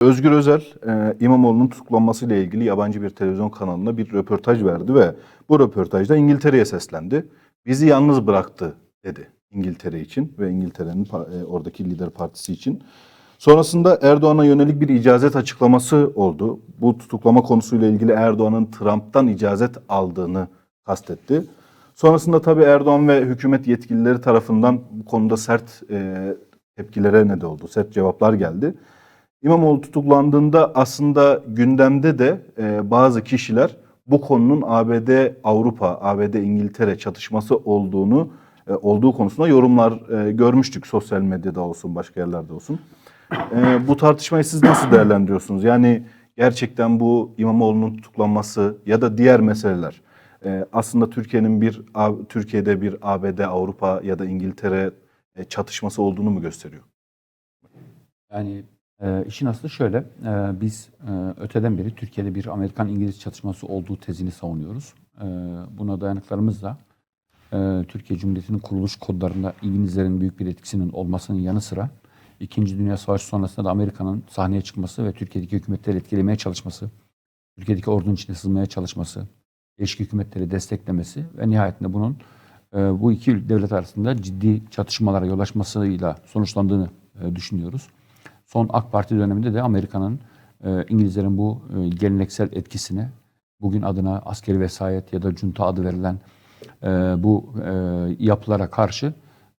Özgür Özel, e, İmamoğlu'nun tutuklanmasıyla ilgili yabancı bir televizyon kanalına bir röportaj verdi ve bu röportajda İngiltere'ye seslendi. Bizi yalnız bıraktı dedi İngiltere için ve İngiltere'nin e, oradaki lider partisi için. Sonrasında Erdoğan'a yönelik bir icazet açıklaması oldu. Bu tutuklama konusuyla ilgili Erdoğan'ın Trump'tan icazet aldığını kastetti. Sonrasında tabii Erdoğan ve hükümet yetkilileri tarafından bu konuda sert e, tepkilere ne de oldu, sert cevaplar geldi. İmamoğlu tutuklandığında aslında gündemde de e, bazı kişiler bu konunun ABD Avrupa, ABD İngiltere çatışması olduğunu e, olduğu konusunda yorumlar e, görmüştük sosyal medyada olsun başka yerlerde olsun. E, bu tartışmayı siz nasıl değerlendiriyorsunuz? Yani gerçekten bu İmamoğlu'nun tutuklanması ya da diğer meseleler e, aslında Türkiye'nin bir Türkiye'de bir ABD Avrupa ya da İngiltere e, çatışması olduğunu mu gösteriyor? Yani e, işin aslı şöyle, e, biz e, öteden beri Türkiye'de bir Amerikan-İngiliz çatışması olduğu tezini savunuyoruz. E, buna dayanıklarımız da e, Türkiye Cumhuriyeti'nin kuruluş kodlarında İngilizlerin büyük bir etkisinin olmasının yanı sıra İkinci Dünya Savaşı sonrasında da Amerika'nın sahneye çıkması ve Türkiye'deki hükümetleri etkilemeye çalışması, Türkiye'deki ordunun içine sızmaya çalışması, değişik hükümetleri desteklemesi ve nihayetinde bunun bu iki devlet arasında ciddi çatışmalara yol açmasıyla sonuçlandığını düşünüyoruz. Son AK Parti döneminde de Amerika'nın e, İngilizlerin bu e, geleneksel etkisine bugün adına askeri vesayet ya da junta adı verilen e, bu e, yapılara karşı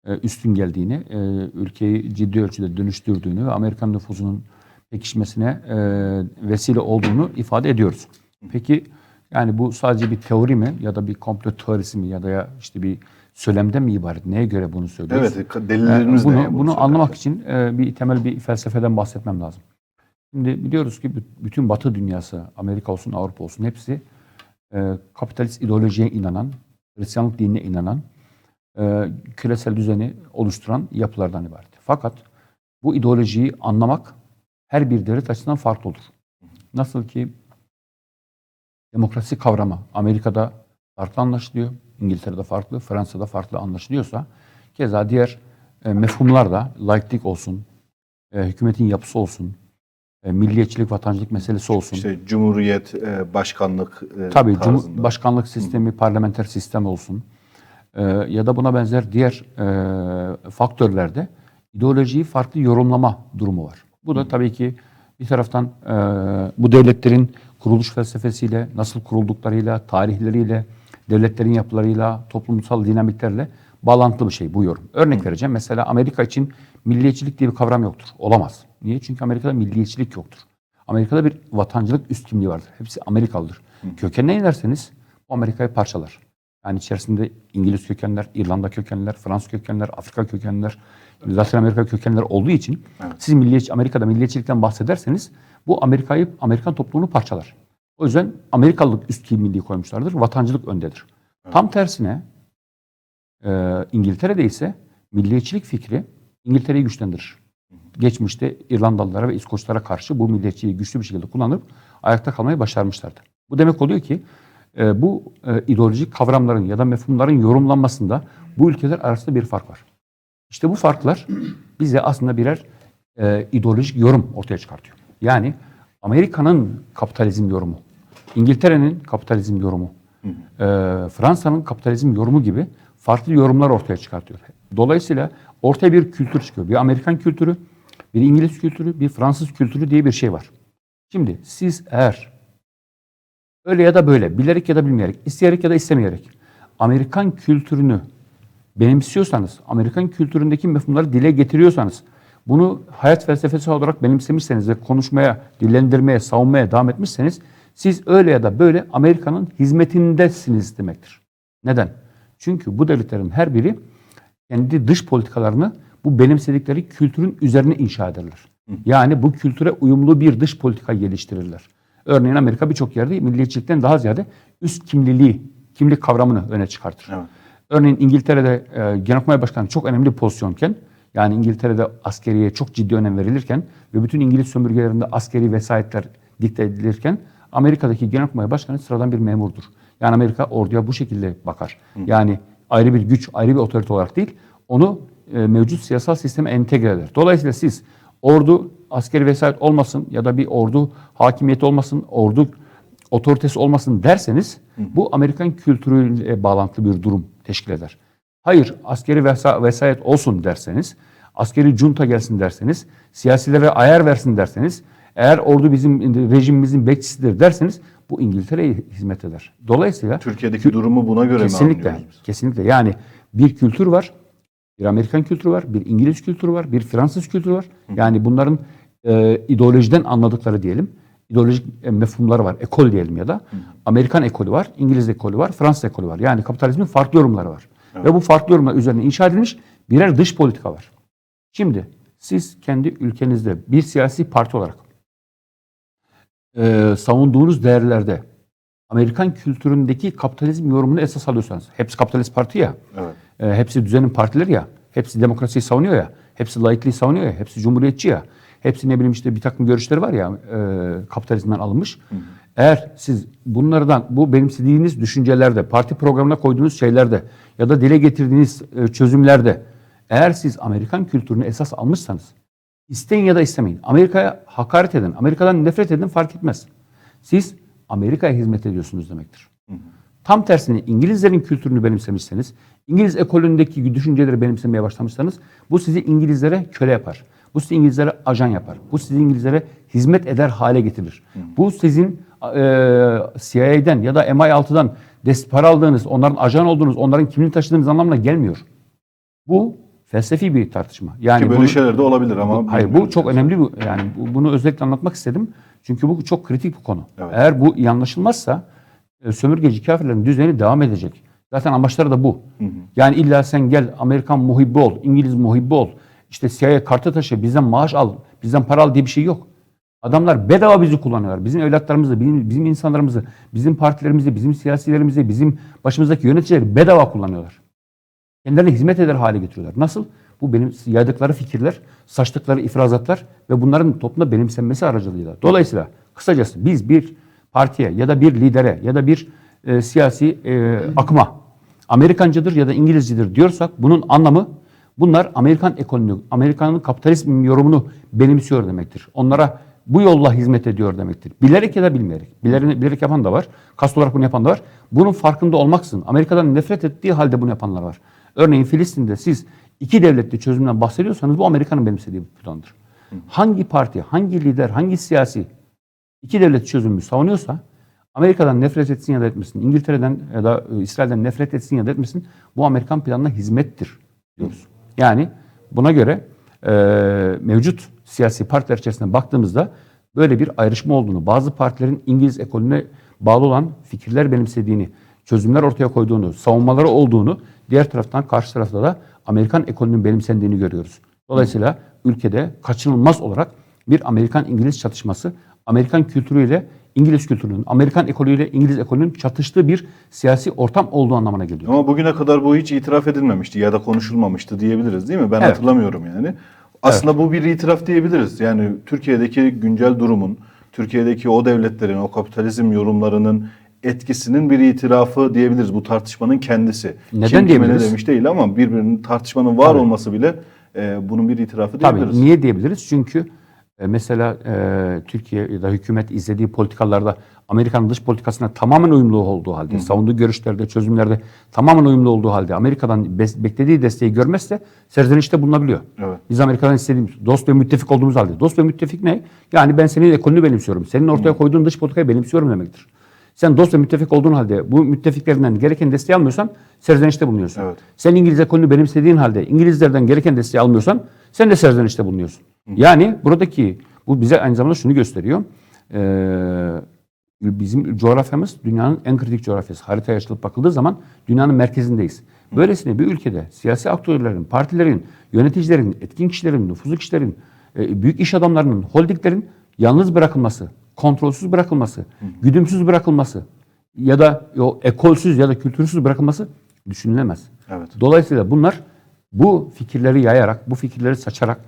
e, üstün geldiğini, e, ülkeyi ciddi ölçüde dönüştürdüğünü ve Amerikan nüfusunun pekişmesine e, vesile olduğunu ifade ediyoruz. Peki yani bu sadece bir teori mi ya da bir komplo teorisi mi ya da ya işte bir söylemde mi ibaret? Neye göre bunu söylüyoruz? Evet, delillerimiz Ee, bunu, ne? Bunu bunu anlamak için e, bir temel bir felsefeden bahsetmem lazım. Şimdi biliyoruz ki bü- bütün Batı dünyası, Amerika olsun, Avrupa olsun hepsi e, kapitalist ideolojiye inanan, Hristiyanlık dinine inanan, e, küresel düzeni oluşturan yapılardan ibaret. Fakat bu ideolojiyi anlamak her bir devlet açısından farklı olur. Nasıl ki demokrasi kavramı Amerika'da farklı anlaşılıyor, İngiltere'de farklı, Fransa'da farklı anlaşılıyorsa keza diğer e, mefhumlar da laiklik olsun, e, hükümetin yapısı olsun, e, milliyetçilik, vatandaşlık meselesi olsun. İşte cumhuriyet, e, başkanlık e, Tabii cum- başkanlık sistemi, parlamenter sistem olsun e, ya da buna benzer diğer e, faktörlerde ideolojiyi farklı yorumlama durumu var. Bu da tabii ki bir taraftan e, bu devletlerin kuruluş felsefesiyle, nasıl kurulduklarıyla, tarihleriyle, devletlerin yapılarıyla, toplumsal dinamiklerle bağlantılı bir şey bu yorum. Örnek vereceğim. Mesela Amerika için milliyetçilik diye bir kavram yoktur. Olamaz. Niye? Çünkü Amerika'da milliyetçilik yoktur. Amerika'da bir vatancılık üst kimliği vardır. Hepsi Amerikalıdır. Kökenine inerseniz bu Amerika'yı parçalar. Yani içerisinde İngiliz kökenler, İrlanda kökenler, Fransız kökenler, Afrika kökenler, Latin Amerika kökenler olduğu için siz milliyetçi, Amerika'da milliyetçilikten bahsederseniz bu Amerika'yı, Amerikan toplumunu parçalar. O yüzden Amerikalılık üst kimliği koymuşlardır. Vatancılık öndedir. Tam tersine e, İngiltere'de ise milliyetçilik fikri İngiltere'yi güçlendirir. Geçmişte İrlandalılara ve İskoçlara karşı bu milliyetçiliği güçlü bir şekilde kullanıp ayakta kalmayı başarmışlardı. Bu demek oluyor ki e, bu e, ideolojik kavramların ya da mefhumların yorumlanmasında bu ülkeler arasında bir fark var. İşte bu farklar bize aslında birer e, ideolojik yorum ortaya çıkartıyor. Yani Amerika'nın kapitalizm yorumu, İngiltere'nin kapitalizm yorumu, e, Fransa'nın kapitalizm yorumu gibi farklı yorumlar ortaya çıkartıyor. Dolayısıyla ortaya bir kültür çıkıyor. Bir Amerikan kültürü, bir İngiliz kültürü, bir Fransız kültürü diye bir şey var. Şimdi siz eğer öyle ya da böyle, bilerek ya da bilmeyerek, isteyerek ya da istemeyerek Amerikan kültürünü benimsiyorsanız, Amerikan kültüründeki mefhumları dile getiriyorsanız, bunu hayat felsefesi olarak benimsemişseniz ve konuşmaya, dillendirmeye, savunmaya devam etmişseniz, siz öyle ya da böyle Amerika'nın hizmetindesiniz demektir. Neden? Çünkü bu devletlerin her biri kendi dış politikalarını bu benimsedikleri kültürün üzerine inşa ederler. Yani bu kültüre uyumlu bir dış politika geliştirirler. Örneğin Amerika birçok yerde milliyetçilikten daha ziyade üst kimliliği, kimlik kavramını öne çıkartır. Evet. Örneğin İngiltere'de e, Genelkurmay Başkanı çok önemli bir pozisyonken, yani İngiltere'de askeriye çok ciddi önem verilirken ve bütün İngiliz sömürgelerinde askeri vesayetler dikte edilirken Amerika'daki Genelkurmay Başkanı sıradan bir memurdur. Yani Amerika orduya bu şekilde bakar. Yani ayrı bir güç, ayrı bir otorite olarak değil, onu e, mevcut siyasal sisteme entegre eder. Dolayısıyla siz ordu askeri vesayet olmasın ya da bir ordu hakimiyeti olmasın, ordu otoritesi olmasın derseniz bu Amerikan kültürüyle bağlantılı bir durum teşkil eder. Hayır askeri vesa- vesayet olsun derseniz, askeri junta gelsin derseniz, siyasilere ayar versin derseniz, eğer ordu bizim rejimimizin bekçisidir derseniz bu İngiltere'ye hizmet eder. Dolayısıyla Türkiye'deki durumu buna göre mi kesinlikle, anlıyoruz biz? kesinlikle yani bir kültür var, bir Amerikan kültürü var, bir İngiliz kültürü var, bir Fransız kültürü var. Yani bunların e, ideolojiden anladıkları diyelim. ideolojik e, mefhumları var. Ekol diyelim ya da. Amerikan ekolü var, İngiliz ekolü var, Fransız ekolü var. Yani kapitalizmin farklı yorumları var. Ve bu farklı yorumlar üzerine inşa edilmiş birer dış politika var. Şimdi siz kendi ülkenizde bir siyasi parti olarak e, savunduğunuz değerlerde Amerikan kültüründeki kapitalizm yorumunu esas alıyorsanız, hepsi kapitalist parti ya, Evet. e, hepsi düzenin partileri ya, hepsi demokrasiyi savunuyor ya, hepsi laikliği savunuyor ya, hepsi cumhuriyetçi ya, hepsi ne bileyim işte bir takım görüşleri var ya e, kapitalizmden alınmış. Eğer siz bunlardan bu benimsediğiniz düşüncelerde, parti programına koyduğunuz şeylerde ya da dile getirdiğiniz e, çözümlerde eğer siz Amerikan kültürünü esas almışsanız isteyin ya da istemeyin. Amerika'ya hakaret edin, Amerika'dan nefret edin fark etmez. Siz Amerika'ya hizmet ediyorsunuz demektir. Tam tersine İngilizlerin kültürünü benimsemişseniz, İngiliz ekolündeki düşünceleri benimsemeye başlamışsanız bu sizi İngilizlere köle yapar. Bu sizi İngilizlere ajan yapar. Bu sizi İngilizlere hizmet eder hale getirir. Bu sizin e, CIA'den ya da MI6'dan des para aldığınız, onların ajan olduğunuz, onların kimliğini taşıdığınız anlamına gelmiyor. Bu felsefi bir tartışma. Yani Ki böyle bunu- şeyler de olabilir ama Hayır bu çok önemli bu yani bu- bunu özellikle anlatmak istedim. Çünkü bu çok kritik bir konu. Evet. Eğer bu iyi anlaşılmazsa e, sömürgeci kafirlerin düzeni devam edecek. Zaten amaçları da bu. Yani illa sen gel Amerikan muhibbi ol, İngiliz muhibbi ol. İşte CIA kartı taşı, bizden maaş al, bizden para al diye bir şey yok. Adamlar bedava bizi kullanıyorlar. Bizim evlatlarımızı, bizim, bizim insanlarımızı, bizim partilerimizi, bizim siyasilerimizi, bizim başımızdaki yöneticileri bedava kullanıyorlar. Kendilerine hizmet eder hale getiriyorlar. Nasıl? Bu benim yaydıkları fikirler, saçtıkları ifrazatlar ve bunların toplumda benimsenmesi aracılığıyla. Dolayısıyla kısacası biz bir partiye ya da bir lidere ya da bir e, siyasi e, akıma Amerikancıdır ya da İngilizcidir diyorsak bunun anlamı bunlar Amerikan ekonomi, Amerikan'ın kapitalizm yorumunu benimsiyor demektir. Onlara bu yolla hizmet ediyor demektir. Bilerek ya da bilmeyerek. Bilerek, bilerek yapan da var. Kast olarak bunu yapan da var. Bunun farkında olmaksızın Amerika'dan nefret ettiği halde bunu yapanlar var. Örneğin Filistin'de siz iki devletli çözümden bahsediyorsanız bu Amerika'nın benimsediği bir plandır. Hangi parti, hangi lider, hangi siyasi iki devlet çözümü savunuyorsa Amerika'dan nefret etsin ya da etmesin, İngiltere'den ya da e, İsrail'den nefret etsin ya da etmesin bu Amerikan planına hizmettir diyoruz. Yani buna göre e, mevcut siyasi partiler içerisinde baktığımızda böyle bir ayrışma olduğunu, bazı partilerin İngiliz ekolüne bağlı olan fikirler benimsediğini, çözümler ortaya koyduğunu, savunmaları olduğunu, diğer taraftan karşı tarafta da Amerikan ekolünün benimsendiğini görüyoruz. Dolayısıyla ülkede kaçınılmaz olarak bir Amerikan-İngiliz çatışması, Amerikan kültürüyle İngiliz kültürünün, Amerikan ekolüyle İngiliz ekolünün çatıştığı bir siyasi ortam olduğu anlamına geliyor. Ama bugüne kadar bu hiç itiraf edilmemişti ya da konuşulmamıştı diyebiliriz değil mi? Ben Evet. hatırlamıyorum yani. Aslında bu bir itiraf diyebiliriz. Yani Türkiye'deki güncel durumun, Türkiye'deki o devletlerin, o kapitalizm yorumlarının etkisinin bir itirafı diyebiliriz. Bu tartışmanın kendisi. Neden Kim kime ne diyebiliriz? demiş değil ama birbirinin tartışmanın var olması bile e, bunun bir itirafı diyebiliriz. Tabii niye diyebiliriz? Çünkü e, mesela e, Türkiye ya da hükümet izlediği politikalarda Amerika'nın dış politikasına tamamen uyumlu olduğu halde, savunduğu görüşlerde, çözümlerde tamamen uyumlu olduğu halde Amerika'dan bes- beklediği desteği görmezse serzenişte bulunabiliyor. Evet. Biz Amerika'dan istediğimiz dost ve müttefik olduğumuz halde. Dost ve müttefik ne? Yani ben senin ekolünü benimsiyorum. Senin ortaya koyduğun dış politikayı benimsiyorum demektir. Sen dost ve müttefik olduğun halde bu müttefiklerinden gereken desteği almıyorsan serzenişte bulunuyorsun. Evet. Sen İngiliz ekolünü benimsediğin halde İngilizlerden gereken desteği almıyorsan sen de serzenişte bulunuyorsun. Yani buradaki bu bize aynı zamanda şunu gösteriyor. Ee, bizim coğrafyamız dünyanın en kritik coğrafyası. Haritaya açılıp bakıldığı zaman dünyanın merkezindeyiz. Böylesine bir ülkede siyasi aktörlerin, partilerin, yöneticilerin, etkin kişilerin, nüfuzlu kişilerin, e, büyük iş adamlarının, holdinglerin yalnız bırakılması, kontrolsüz bırakılması, güdümsüz bırakılması ya da o ekolsüz ya da kültürsüz bırakılması düşünülemez. Evet. Dolayısıyla bunlar bu fikirleri yayarak, bu fikirleri saçarak,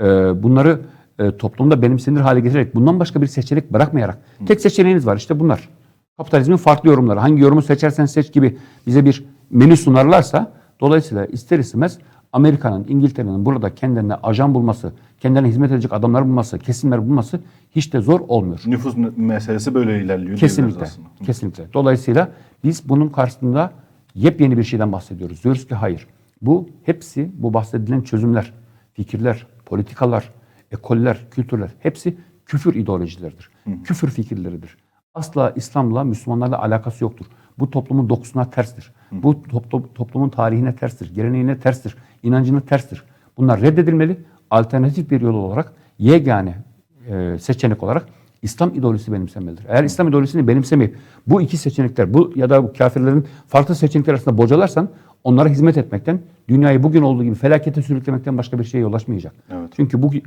e, bunları e, toplumda benimsenir hale getirerek, bundan başka bir seçenek bırakmayarak, tek seçeneğiniz var işte bunlar. Kapitalizmin farklı yorumları, hangi yorumu seçersen seç gibi bize bir menü sunarlarsa, dolayısıyla ister istemez Amerika'nın, İngiltere'nin burada kendilerine ajan bulması, kendilerine hizmet edecek adamlar bulması, kesimler bulması hiç de zor olmuyor. Nüfus me- meselesi böyle ilerliyor Kesinlikle. Kesinlikle. Dolayısıyla biz bunun karşısında yepyeni bir şeyden bahsediyoruz. Diyoruz ki hayır. Bu hepsi bu bahsedilen çözümler, fikirler, politikalar, ekoller, kültürler hepsi küfür ideolojileridir. Küfür fikirleridir. Asla İslam'la, Müslümanlarla alakası yoktur. Bu toplumun dokusuna terstir. Bu toplu- toplumun tarihine terstir, geleneğine terstir, inancına terstir. Bunlar reddedilmeli. Alternatif bir yol olarak yegane e, seçenek olarak İslam ideolojisi benimsenmelidir. Eğer İslam ideolojisini benimsemeyip bu iki seçenekler bu ya da bu kafirlerin farklı seçenekler arasında bocalarsan onlara hizmet etmekten, dünyayı bugün olduğu gibi felakete sürüklemekten başka bir şeye yol açmayacak. Evet. Çünkü bu e,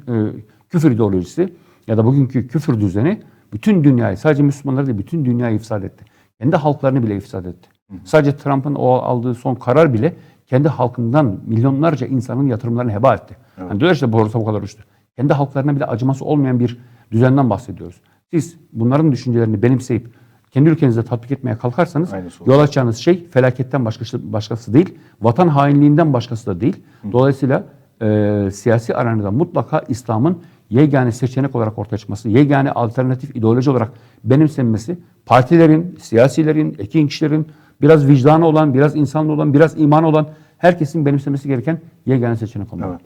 küfür ideolojisi ya da bugünkü küfür düzeni bütün dünyayı, sadece Müslümanları değil bütün dünyayı ifsad etti. Kendi halklarını bile ifsad etti. Sadece Trump'ın o aldığı son karar bile kendi halkından milyonlarca insanın yatırımlarını heba etti. Yani diyorlar işte borsa bu kadar uçtu. Kendi halklarına bile acıması olmayan bir düzenden bahsediyoruz. Siz bunların düşüncelerini benimseyip kendi ülkenizde tatbik etmeye kalkarsanız yol açacağınız şey felaketten başkası, başkası değil, vatan hainliğinden başkası da değil. Dolayısıyla e, siyasi arenada mutlaka İslam'ın yegane seçenek olarak ortaya çıkması, yegane alternatif ideoloji olarak benimsenmesi, partilerin, siyasilerin, ekin kişilerin, biraz vicdanı olan, biraz insanlı olan, biraz imanı olan herkesin benimsemesi gereken yegane seçenek olmalı. Evet.